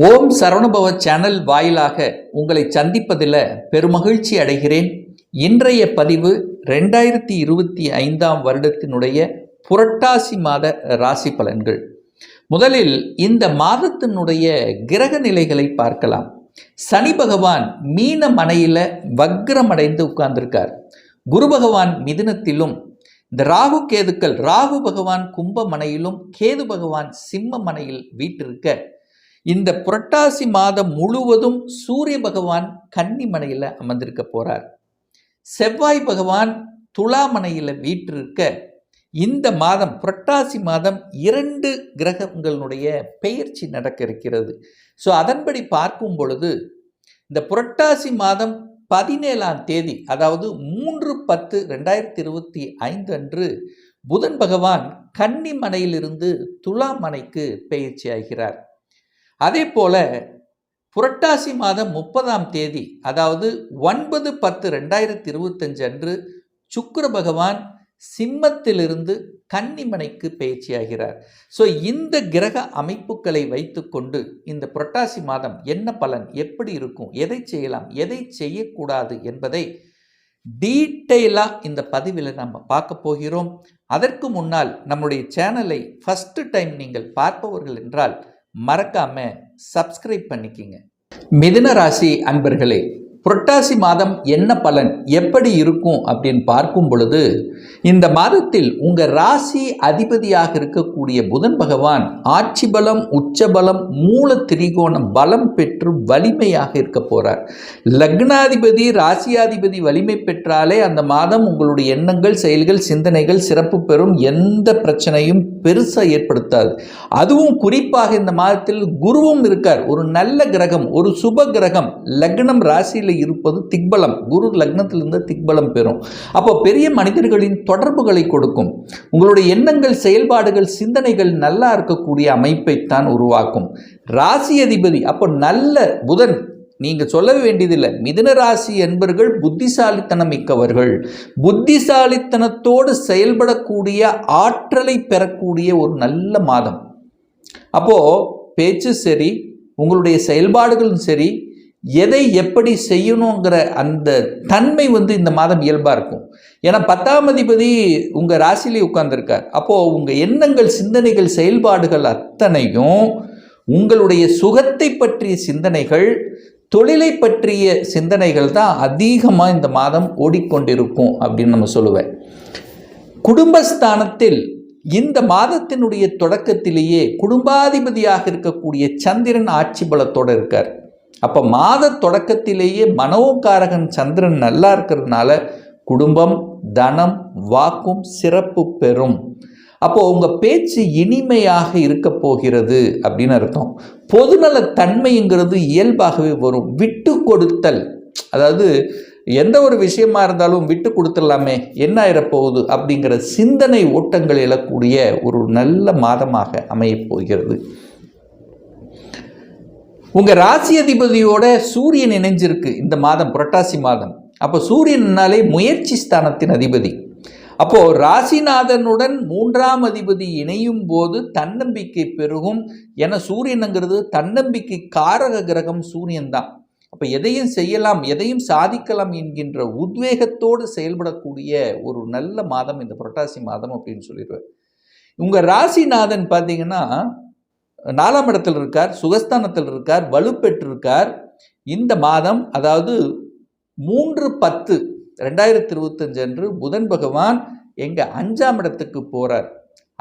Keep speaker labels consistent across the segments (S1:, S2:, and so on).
S1: ஓம் சரணுபவ channel வாயிலாக உங்களை சந்திப்பதில் பெருமகிழ்ச்சி அடைகிறேன். இன்றைய பதிவு ரெண்டாயிரத்தி இருபத்தி ஐந்தாம் வருடத்தினுடைய புரட்டாசி மாத ராசி பலன்கள். முதலில் இந்த மாதத்தினுடைய கிரக நிலைகளை பார்க்கலாம். சனி பகவான் மீன மனையில் வக்ரமடைந்து உட்கார்ந்திருக்கார். குரு பகவான் மிதுனத்திலும் இந்த ராகு கேதுக்கள் ராகு பகவான் கும்ப மனையிலும் கேது பகவான் சிம்ம மனையில் வீட்டிருக்க இந்த புரட்டாசி மாதம் முழுவதும் சூரிய பகவான் கன்னிமனையில் அமர்ந்திருக்க போகிறார் செவ்வாய் பகவான் துலாமனையில் வீற்றிருக்க இந்த மாதம் புரட்டாசி மாதம் இரண்டு கிரகங்களுடைய பெயர்ச்சி நடக்க இருக்கிறது. ஸோ அதன்படி பார்க்கும் பொழுது இந்த புரட்டாசி மாதம் பதினேழாம் தேதி அதாவது மூன்று பத்து ரெண்டாயிரத்தி இருபத்தி ஐந்து அன்று புதன் பகவான் கன்னிமனையிலிருந்து துலாமனைக்கு பெயர்ச்சி ஆகிறார். அதே போல் புரட்டாசி மாதம் முப்பதாம் தேதி அதாவது ஒன்பது பத்து ரெண்டாயிரத்தி இருபத்தஞ்சு அன்று சுக்கர பகவான் சிம்மத்திலிருந்து கன்னிமனைக்கு பயிற்சியாகிறார். ஸோ இந்த கிரக அமைப்புகளை வைத்துக்கொண்டு இந்த புரட்டாசி மாதம் என்ன பலன் எப்படி இருக்கும் எதை செய்யலாம் எதை செய்யக்கூடாது என்பதை டீட்டெயிலாக இந்த பதிவில் நம்ம பார்க்க போகிறோம். அதற்கு முன்னால் நம்முடைய சேனலை ஃபஸ்ட்டு டைம் நீங்கள் பார்ப்பவர்கள் என்றால் மறக்காம சப்ஸ்கிரைப் பண்ணிக்கிங்க. மிதுன ராசி அன்பர்களே புரட்டாசி மாதம் என்ன பலன்? எப்படி இருக்கும்? அப்படின்னு பார்க்கும் பொழுது இந்த மாதத்தில் உங்கள் ராசி அதிபதியாக இருக்கக்கூடிய புதன் பகவான் ஆட்சி பலம் உச்ச பலம் மூல திரிகோணம் பலம் பெற்று வலிமையாக இருக்க போகிறார் லக்னாதிபதி ராசியாதிபதி வலிமை பெற்றாலே அந்த மாதம் உங்களுடைய எண்ணங்கள் செயல்கள் சிந்தனைகள் சிறப்பு பெறும். எந்த பிரச்சனையும் பெருசாக ஏற்படுத்தாது. அதுவும் குறிப்பாக இந்த மாதத்தில் குருவும் இருக்கார். ஒரு நல்ல கிரகம் ஒரு சுப கிரகம் லக்னம் ராசியில் இருப்பது திக்பலம். குரு லக்னத்திலிருந்து திக்பலம் பெறும். அப்போ பெரிய மனிதர்களின் தொடர்புகளை கொடுக்கும். உங்களுடைய எண்ணங்கள் செயல்பாடுகள் சிந்தனைகள் நல்லா இருக்கக்கூடிய அமைப்பைத்தான் உருவாக்கும். ராசி அதிபதி அப்போ நல்ல புதன். நீங்க சொல்ல வேண்டியதில்லை. மிதுன ராசி என்பர்கள் புத்திசாலித்தனம் மிக்கவர்கள். புத்திசாலித்தனத்தோடு செயல்படக்கூடிய ஆற்றலை பெறக்கூடிய ஒரு நல்ல மாதம். அப்போ பேச்சு சரி உங்களுடைய செயல்பாடுகளும் சரி எதை எப்படி செய்யணுங்கிற அந்த தன்மை வந்து இந்த மாதம் இயல்பாக இருக்கும். ஏன்னா பத்தாம் அதிபதி உங்கள் ராசிலேயே உட்கார்ந்துருக்கார். அப்போது உங்கள் எண்ணங்கள் சிந்தனைகள் செயல்பாடுகள் அத்தனையும் உங்களுடைய சுகத்தை பற்றிய சிந்தனைகள் தொழிலை பற்றிய சிந்தனைகள் தான் அதிகமாக இந்த மாதம் ஓடிக்கொண்டிருக்கும் அப்படின்னு நம்ம சொல்லுவேன். குடும்பஸ்தானத்தில் இந்த மாதத்தினுடைய தொடக்கத்திலேயே குடும்பாதிபதியாக இருக்கக்கூடிய சந்திரன் ஆட்சி பலத்தோடு இருக்கார். அப்போ மாத தொடக்கத்திலேயே மனோகாரகன் சந்திரன் நல்லா இருக்கிறதுனால குடும்பம் தனம் வாக்கும் சிறப்பு பெறும். அப்போ உங்கள் பேச்சு இனிமையாக இருக்க போகிறது அப்படின்னு அர்த்தம். பொதுநல தன்மைங்கிறது இயல்பாகவே வரும். விட்டு கொடுத்தல். அதாவது எந்த ஒரு விஷயமா இருந்தாலும் விட்டு கொடுத்துடலாமே என்ன ஆயிரப்போகுது அப்படிங்கிற சிந்தனை ஓட்டங்கள் எழக்கூடிய ஒரு நல்ல மாதமாக அமையப் போகிறது. உங்கள் ராசி அதிபதியோட சூரியன் இணைஞ்சிருக்கு இந்த மாதம் புரட்டாசி மாதம். அப்போ சூரியன்னாலே முயற்சி ஸ்தானத்தின் அதிபதி. அப்போது ராசிநாதனுடன் மூன்றாம் அதிபதி இணையும் போது தன்னம்பிக்கை பெருகும். என சூரியனுங்கிறது தன்னம்பிக்கை காரக கிரகம் சூரியன் தான். அப்போ எதையும் செய்யலாம் எதையும் சாதிக்கலாம் என்கின்ற உத்வேகத்தோடு செயல்படக்கூடிய ஒரு நல்ல மாதம் இந்த புரட்டாசி மாதம் அப்படின்னு சொல்லிடுவேன். உங்கள் ராசிநாதன் பார்த்தீங்கன்னா நாலாம் இடத்தில் இருக்கார் சுகஸ்தானத்தில் இருக்கார் வலுப்பெற்றிருக்கார். இந்த மாதம் அதாவது மூன்று பத்து ரெண்டாயிரத்தி இருபத்தஞ்சு அன்று புதன் பகவான் எங்கள் அஞ்சாம் இடத்துக்கு போகிறார்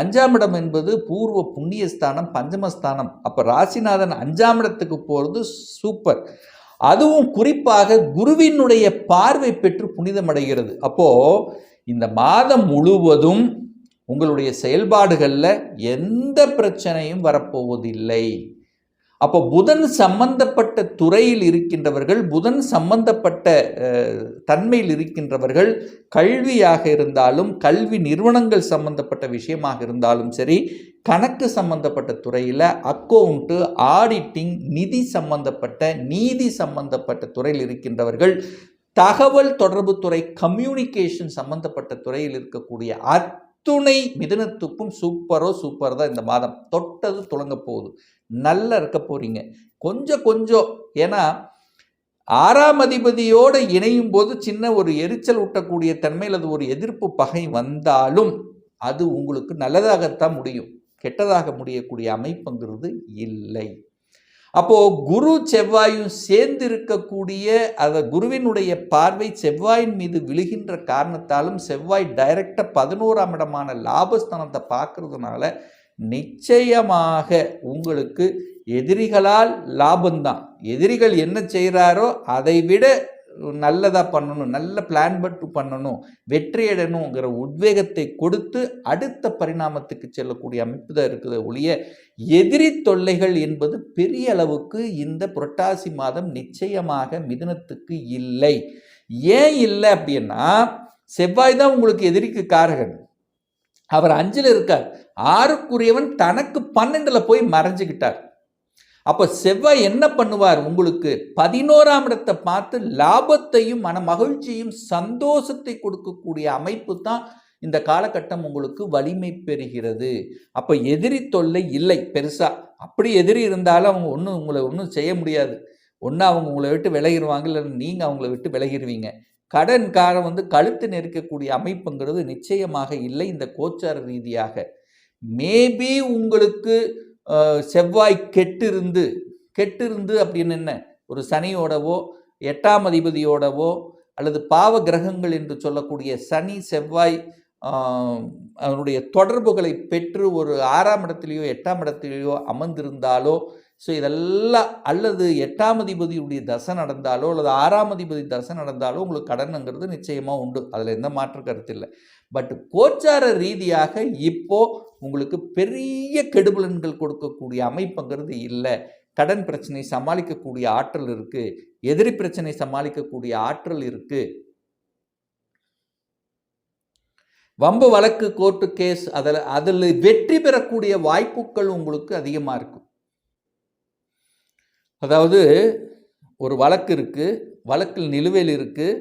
S1: அஞ்சாம் இடம் என்பது பூர்வ புண்ணியஸ்தானம் பஞ்சமஸ்தானம். அப்போ ராசிநாதன் அஞ்சாம் இடத்துக்கு போகிறது சூப்பர். அதுவும் குறிப்பாக குருவினுடைய பார்வை பெற்று புனிதமடைகிறது. அப்போது இந்த மாதம் முழுவதும் உங்களுடைய செயல்பாடுகளில் எந்த பிரச்சனையும் வரப்போவதில்லை. அப்போ புதன் சம்பந்தப்பட்ட துறையில் இருக்கின்றவர்கள் புதன் சம்பந்தப்பட்ட தன்மையில் இருக்கின்றவர்கள் கல்வியாக இருந்தாலும் கல்வி நிறுவனங்கள் சம்பந்தப்பட்ட விஷயமாக இருந்தாலும் சரி கணக்கு சம்பந்தப்பட்ட துறையில் அக்கௌண்ட்டு ஆடிட்டிங் நிதி சம்பந்தப்பட்ட நீதி சம்பந்தப்பட்ட துறையில் இருக்கின்றவர்கள் தகவல் தொடர்பு துறை கம்யூனிகேஷன் சம்பந்தப்பட்ட துறையில் இருக்கக்கூடிய அத்துணை மிதுனத்துக்கும் சூப்பரோ சூப்பர் தான் இந்த மாதம். தொட்டது துளங்க போகுது. நல்லா இருக்க போகிறீங்க கொஞ்சம் கொஞ்சம் ஏன்னா ஆறாம் அதிபதியோடு இணையும் போது சின்ன ஒரு எரிச்சல் ஊட்டக்கூடிய தன்மையில் அது ஒரு எதிர்ப்பு பகை வந்தாலும் அது உங்களுக்கு நல்லதாகத்தான் முடியும். கெட்டதாக முடியக்கூடிய அமைப்புங்கிறது இல்லை. அப்போது குரு செவ்வாயும் சேர்ந்து இருக்கக்கூடிய அந்த குருவினுடைய பார்வை செவ்வாயின் மீது விழுகின்ற காரணத்தாலும் செவ்வாய் டைரக்டாக பதினோராம் இடமான லாபஸ்தானத்தை பார்க்கறதுனால நிச்சயமாக உங்களுக்கு எதிரிகளால் லாபம்தான். எதிரிகள் என்ன செய்கிறாரோ அதை விட நல்லதாக பண்ணணும் நல்ல பிளான் பட்டு பண்ணணும் வெற்றியடணுங்கிற உத்வேகத்தை கொடுத்து அடுத்த பரிணாமத்துக்கு செல்லக்கூடிய அமைப்பு தான் இருக்குது ஒழிய எதிரி தொல்லைகள் என்பது பெரிய அளவுக்கு இந்த புரட்டாசி மாதம் நிச்சயமாக மிதுனத்துக்கு இல்லை. ஏன் இல்லை அப்படின்னா செவ்வாய் தான் உங்களுக்கு எதிரிக்கு காரகன். அவர் அஞ்சில் இருக்கார். ஆறுக்குரியவன் தனக்கு பன்னெண்டில் போய் மறைஞ்சுக்கிட்டார் அப்போ செவ்வாய் என்ன பண்ணுவார்? உங்களுக்கு பதினோராம் இடத்தை பார்த்து லாபத்தையும் மன மகிழ்ச்சியும் சந்தோஷத்தை கொடுக்கக்கூடிய அமைப்பு தான் இந்த காலகட்டம் உங்களுக்கு வலிமை பெறுகிறது. அப்போ எதிரி தொல்லை இல்லை பெருசாக அப்படி எதிரி இருந்தாலும் அவங்க ஒன்றும் உங்களை ஒன்றும் செய்ய முடியாது. ஒன்று அவங்க உங்களை விட்டு விலகிடுவாங்க இல்லை நீங்கள் அவங்கள விட்டு விலகிடுவீங்க கடன்காரன் வந்து கழுத்து நெருக்கக்கூடிய அமைப்புங்கிறது நிச்சயமாக இல்லை இந்த கோச்சார ரீதியாக. மேபி உங்களுக்கு செவ்வாய் கெட்டிருந்து கெட்டிருந்து அப்படின்னு என்ன? ஒரு சனியோடவோ எட்டாம் அதிபதியோடவோ அல்லது பாவ கிரகங்கள் என்று சொல்லக்கூடிய சனி செவ்வாய் அதனுடைய தொடர்புகளை பெற்று ஒரு ஆறாம் இடத்திலேயோ எட்டாம் இடத்திலேயோ அமர்ந்திருந்தாலோ ஸோ இதெல்லாம் அல்லது எட்டாம் அதிபதியுடைய தசை நடந்தாலோ அல்லது ஆறாம் அதிபதி தசை நடந்தாலோ உங்களுக்கு கடனுங்கிறது நிச்சயமாக உண்டு. அதில் எந்த மாற்று கருத்து இல்லை. பட் கோச்சார ரீதியாக இப்போது உங்களுக்கு பெரிய கெடுபலன்கள் கொடுக்கக்கூடிய அமைப்புங்கிறது இல்லை. கடன் பிரச்சனை சமாளிக்கக்கூடிய ஆற்றல் இருக்குது எதிரி பிரச்சனை சமாளிக்கக்கூடிய ஆற்றல் இருக்குது வம்பு வழக்கு கோர்ட்டு கேஸ் அதில் அதில் வெற்றி பெறக்கூடிய வாய்ப்புகள் உங்களுக்கு அதிகமாக இருக்கும் அதாவது ஒரு வழக்கு இருக்குது வழக்கில் நிலுவையில் இருக்குது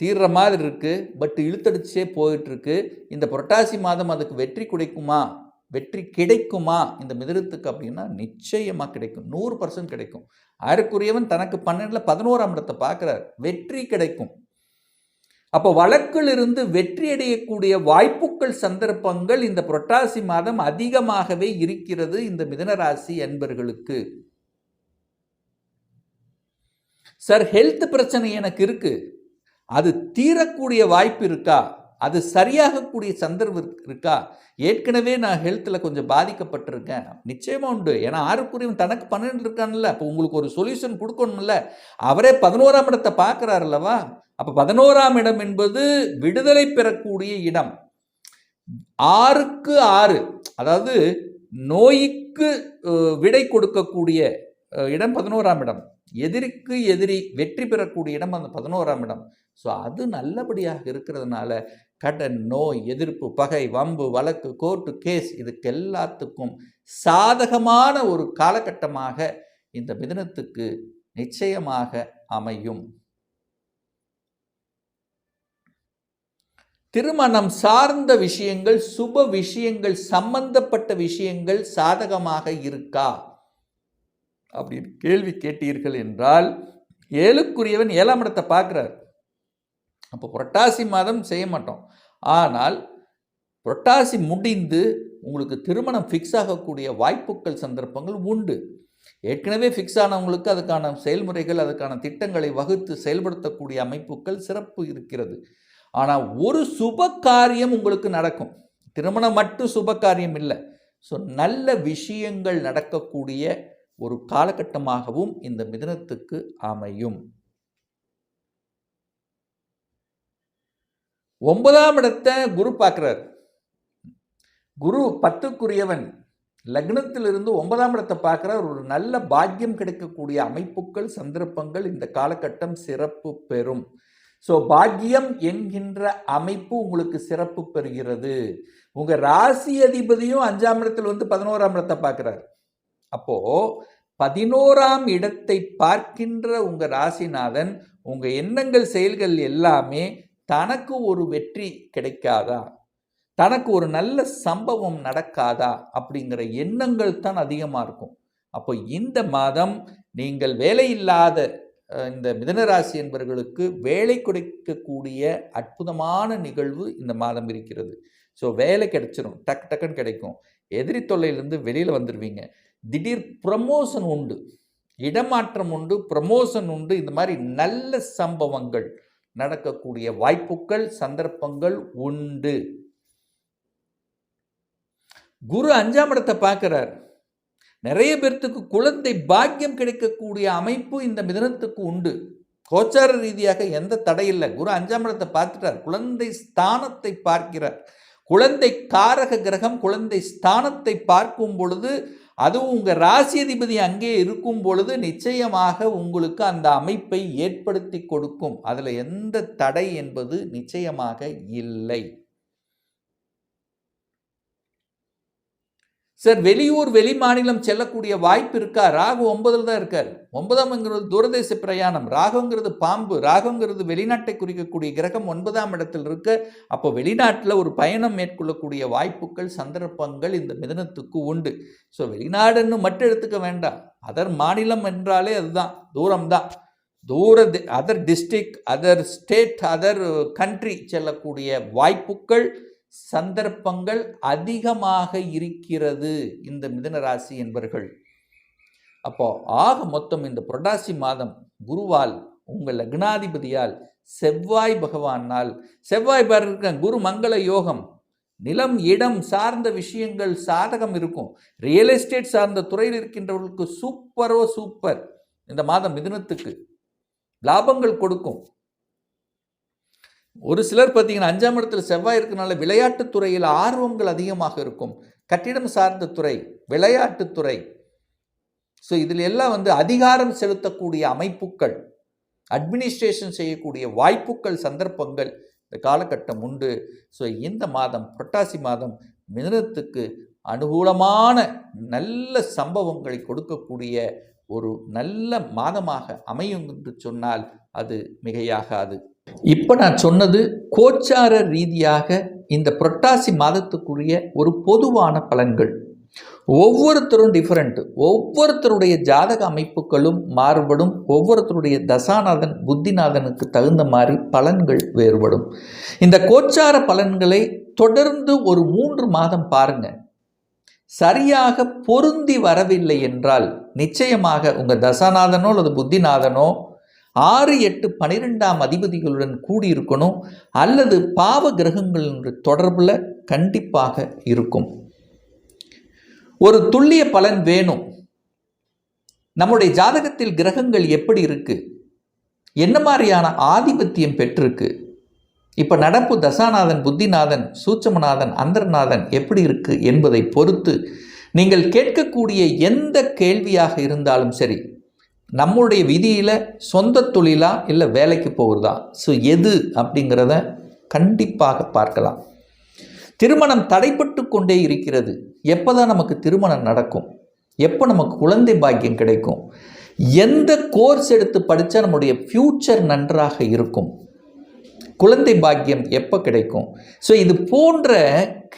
S1: தீர்ற மாதிரி இருக்குது பட் இழுத்தடிச்சே போயிட்டுருக்கு இந்த புரட்டாசி மாதம் அதுக்கு வெற்றி கிடைக்குமா? வெற்றி கிடைக்குமா? இந்த மிதிரத்துக்கு அப்படின்னா நிச்சயமாக கிடைக்கும். நூறு பர்சன்ட் கிடைக்கும். ஆருக்குரியவன் தனக்கு பன்னெண்டில் பதினோராம் இடத்தை பார்க்குறார். வெற்றி கிடைக்கும். அப்போ வழக்கில் இருந்து வெற்றி அடையக்கூடிய வாய்ப்புகள் சந்தர்ப்பங்கள் இந்த புரட்டாசி மாதம் அதிகமாகவே இருக்கிறது இந்த மிதனராசி அன்பர்களுக்கு. சார் ஹெல்த் பிரச்சனை எனக்கு இருக்கு. அது தீரக்கூடிய வாய்ப்பு இருக்கா? அது சரியாகக்கூடிய சந்தர்ப்பம் இருக்கா? ஏற்கனவே நான் ஹெல்த்தில் கொஞ்சம் பாதிக்கப்பட்டிருக்கேன். நிச்சயமாக உண்டு. ஏன்னா ஆறுக்குரியவன் தனக்கு பன்னெண்டு இருக்கான்ல. அப்போ உங்களுக்கு ஒரு சொல்யூஷன் கொடுக்கணும்ல. அவரே பதினோராம் இடத்தை பார்க்குறாருல்லவா? அப்போ பதினோராம் இடம் என்பது விடுதலை பெறக்கூடிய இடம். ஆறுக்கு ஆறு. அதாவது நோய்க்கு விடை கொடுக்கக்கூடிய இடம் பதினோராம் இடம். எதிரிக்கு எதிரி வெற்றி பெறக்கூடிய இடம் அந்த பதினோராம் இடம். ஸோ அது நல்லபடியாக இருக்கிறதுனால கடன் நோய் எதிர்ப்பு பகை வம்பு வழக்கு கோர்ட்டு கேஸ் இதுக்கு எல்லாத்துக்கும் சாதகமான ஒரு காலகட்டமாக இந்த மிதனத்துக்கு நிச்சயமாக அமையும். திருமணம் சார்ந்த விஷயங்கள் சுப விஷயங்கள் சம்பந்தப்பட்ட விஷயங்கள் சாதகமாக இருக்கா? அப்படின்னு கேள்வி கேட்டீர்கள் என்றால் ஏழுக்குரியவன் ஏழாம் இடத்தை பார்க்குறார். அப்போ புரட்டாசி மாதம் செய்ய மாட்டோம். ஆனால் புரட்டாசி முடிந்து உங்களுக்கு திருமணம் ஃபிக்ஸ் ஆகக்கூடிய வாய்ப்புகள் சந்தர்ப்பங்கள் உண்டு. ஏற்கனவே ஃபிக்ஸ் ஆனவங்களுக்கு அதுக்கான செயல்முறைகள் அதுக்கான திட்டங்களை வகுத்து செயல்படுத்தக்கூடிய அமைப்புகள் சிறப்பு இருக்கிறது. ஆனால் ஒரு சுப காரியம் உங்களுக்கு நடக்கும். திருமணம் மட்டும் சுப காரியம் இல்லை. ஸோ நல்ல விஷயங்கள் நடக்கக்கூடிய ஒரு காலகட்டமாகவும் இந்த மிதனத்துக்கு அமையும். ஒன்பதாம் இடத்தை குரு பார்க்குறார். குரு பத்துக்குரியவன். லக்னத்திலிருந்து ஒன்பதாம் இடத்தை பார்க்குறார். ஒரு நல்ல பாக்கியம் கிடைக்கக்கூடிய அமைப்புகள் சந்தர்ப்பங்கள் இந்த காலகட்டம் சிறப்பு பெறும். ஸோ பாக்கியம் என்கின்ற அமைப்பு உங்களுக்கு சிறப்பு பெறுகிறது. உங்கள் ராசி அதிபதியும் அஞ்சாம் இடத்தில் வந்து பதினோராம் இடத்தை பார்க்குறாரு. அப்போ பதினோராம் இடத்தை பார்க்கின்ற உங்க ராசிநாதன் உங்க எண்ணங்கள் செயல்கள் எல்லாமே தனக்கு ஒரு வெற்றி கிடைக்காதா? தனக்கு ஒரு நல்ல சம்பவம் நடக்காதா? அப்படிங்கிற எண்ணங்கள் தான் அதிகமாக இருக்கும். அப்போ இந்த மாதம் நீங்கள் வேலையில்லாத இல்லாத இந்த மிதனராசி என்பவர்களுக்கு வேலை கிடைக்கக்கூடிய அற்புதமான நிகழ்வு இந்த மாதம் இருக்கிறது. ஸோ வேலை கிடைச்சிரும். டக்கு டக்குன்னு கிடைக்கும். எதிரி தொல்லையிலேருந்து வெளியில் வந்துடுவீங்க திடீர் ப்ரமோஷன் உண்டு. இடமாற்றம் உண்டு ப்ரமோஷன் உண்டு. இந்த மாதிரி நல்ல சம்பவங்கள் நடக்கக்கூடிய வாய்ப்புகள் சந்தர்ப்பங்கள் உண்டு. குரு அஞ்சாம் இடத்தை பார்க்கிறார். நிறைய பேர்த்துக்கு குழந்தை பாக்கியம் கிடைக்கக்கூடிய அமைப்பு இந்த மிதனத்துக்கு உண்டு. கோச்சார ரீதியாக எந்த தடையில்லை குரு அஞ்சாம் இடத்தை பார்த்துட்டார். குழந்தை ஸ்தானத்தை பார்க்கிறார். குழந்தை காரக கிரகம் குழந்தை ஸ்தானத்தை பார்க்கும் பொழுது அதுவும் உங்கள் ராசியதிபதி அங்கே இருக்கும் பொழுது நிச்சயமாக உங்களுக்கு அந்த அமைப்பை ஏற்படுத்தி கொடுக்கும். அதில் எந்த தடை என்பது நிச்சயமாக இல்லை. சார் வெளியூர் வெளி மாநிலம் செல்லக்கூடிய வாய்ப்பு இருக்கா? ராகு ஒன்பதில் தான் இருக்கார். ஒன்பதாம்ங்கிறது தூரதேச பிரயாணம். ராகுங்கிறது பாம்பு. ராகுங்கிறது வெளிநாட்டை குறிக்கக்கூடிய கிரகம் ஒன்பதாம் இடத்தில் இருக்க. அப்போ வெளிநாட்டில் ஒரு பயணம் மேற்கொள்ளக்கூடிய வாய்ப்புகள் சந்தர்ப்பங்கள் இந்த மிதனத்துக்கு உண்டு. ஸோ வெளிநாடுன்னு மட்டும் எடுத்துக்க வேண்டாம். அதர் மாநிலம் என்றாலே அதுதான். தூரம்தான். தூர other district other state other country செல்லக்கூடிய வாய்ப்புகள் சந்தர்ப்பங்கள் அதிகமாக இருக்கிறது இந்த மிதனராசி என்பர்கள். அப்போ ஆக மொத்தம் இந்த புரட்டாசி மாதம் குருவால் உங்கள் லக்னாதிபதியால் செவ்வாய் பகவானால் செவ்வாய் பாருங்க குரு மங்கள யோகம் நிலம் இடம் சார்ந்த விஷயங்கள் சாதகம் இருக்கும். ரியல் எஸ்டேட் சார்ந்த துறையில் இருக்கின்றவர்களுக்கு சூப்பரோ சூப்பர் இந்த மாதம் மிதுனத்துக்கு. லாபங்கள் கொடுக்கும். ஒரு சிலர் பார்த்தீங்கன்னா அஞ்சாம் இடத்துல செவ்வாய் இருக்கனால விளையாட்டுத் துறையில் ஆர்வங்கள் அதிகமாக இருக்கும். கட்டிடம் சார்ந்த துறை விளையாட்டுத்துறை ஸோ இதில் எல்லாம் வந்து அதிகாரம் செலுத்தக்கூடிய அமைப்புகள் அட்மினிஸ்ட்ரேஷன் செய்யக்கூடிய வாய்ப்புகள் சந்தர்ப்பங்கள் இந்த காலகட்டம் உண்டு. ஸோ இந்த மாதம் புரட்டாசி மாதம் மிதனத்துக்கு அனுகூலமான நல்ல சம்பவங்களை கொடுக்கக்கூடிய ஒரு நல்ல மாதமாக அமையும் என்று சொன்னால் அது மிகையாகாது. இப்போ நான் சொன்னது கோச்சார ரீதியாக இந்த புரட்டாசி மாதத்துக்குரிய ஒரு பொதுவான பலன்கள். ஒவ்வொருத்தரும் டிஃப்ரெண்ட் ஒவ்வொருத்தருடைய ஜாதக அமைப்புகளும் மாறுபடும். ஒவ்வொருத்தருடைய தசாநாதன் புத்திநாதனுக்கு தகுந்த மாதிரி பலன்கள் வேறுபடும். இந்த கோச்சார பலன்களை தொடர்ந்து ஒரு மூன்று மாதம் பாருங்க. சரியாக பொருந்தி வரவில்லை என்றால் நிச்சயமாக உங்கள் தசாநாதனோ அல்லது புத்திநாதனோ ஆறு எட்டு பனிரெண்டாம் அதிபதிகளுடன் கூடியிருக்கணும் அல்லது பாவ கிரகங்கள் தொடர்பில் கண்டிப்பாக இருக்கும். ஒரு துல்லிய பலன் வேணும். நம்முடைய ஜாதகத்தில் கிரகங்கள் எப்படி இருக்கு? என்ன மாதிரியான ஆதிபத்தியம் பெற்றிருக்கு? இப்போ நடப்பு தசாநாதன் புத்திநாதன் சூட்சமநாதன் அந்தர்நாதன் எப்படி இருக்கு என்பதை பொறுத்து நீங்கள் கேட்கக்கூடிய எந்த கேள்வியாக இருந்தாலும் சரி நம்முடைய விதியில் சொந்த தொழிலா இல்லை வேலைக்கு போகிறதா ஸோ எது அப்படிங்கிறத கண்டிப்பாக பார்க்கலாம். திருமணம் தடைப்பட்டு கொண்டே இருக்கிறது. எப்போ தான் நமக்கு திருமணம் நடக்கும்? எப்போ நமக்கு குழந்தை பாக்கியம் கிடைக்கும்? எந்த கோர்ஸ் எடுத்து படித்தா நம்முடைய ஃப்யூச்சர் நன்றாக இருக்கும்? குழந்தை பாக்கியம் எப்போ கிடைக்கும்? ஸோ இது போன்ற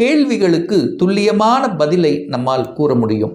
S1: கேள்விகளுக்கு துல்லியமான பதிலை நம்மால் கூற முடியும்.